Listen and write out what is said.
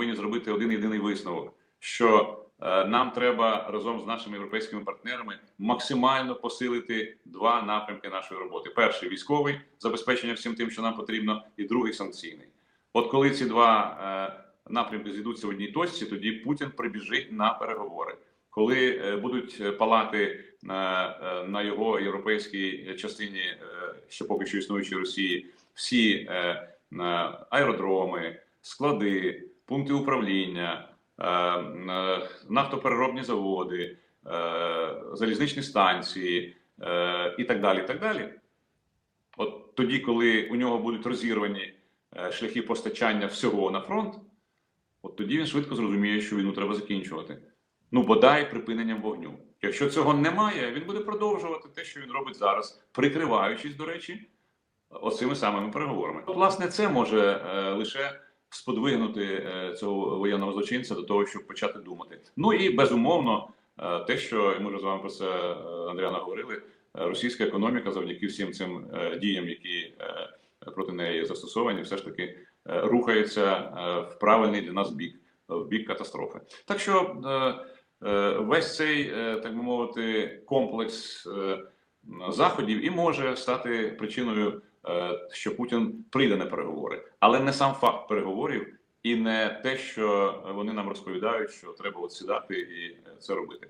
повинні зробити один єдиний висновок, що е, нам треба разом з нашими європейськими партнерами максимально посилити два напрямки нашої роботи: перший військовий забезпечення всім тим, що нам потрібно, і другий санкційний. От коли ці два е, напрямки зійдуться в одній точці, тоді Путін прибіжить на переговори. Коли е, будуть палати на, його європейській частині, ще поки що існуючої Росії, всі аеродроми, склади, пункти управління, е, е, нафтопереробні заводи, е, залізничні станції і так далі. так далі. От тоді, коли у нього будуть розірвані шляхи постачання всього на фронт, от тоді він швидко зрозуміє, що війну треба закінчувати. Ну, бодай припиненням вогню. Якщо цього немає, він буде продовжувати те, що він робить зараз, прикриваючись, до речі, оцими самими переговорами. Власне, це може лише сподвигнути е, цього воєнного злочинця до того, щоб почати думати. Ну і безумовно, е, те, що ми вже з вами про це е, Андріана говорили, російська економіка завдяки всім цим діям, які проти неї застосовані, все ж таки рухається в правильний для нас бік, в бік катастрофи. Так що весь цей, так би мовити, комплекс заходів і може стати причиною, що Путін прийде на переговори, але не сам факт переговорів і не те, що вони нам розповідають, що треба от сідати і е, це робити.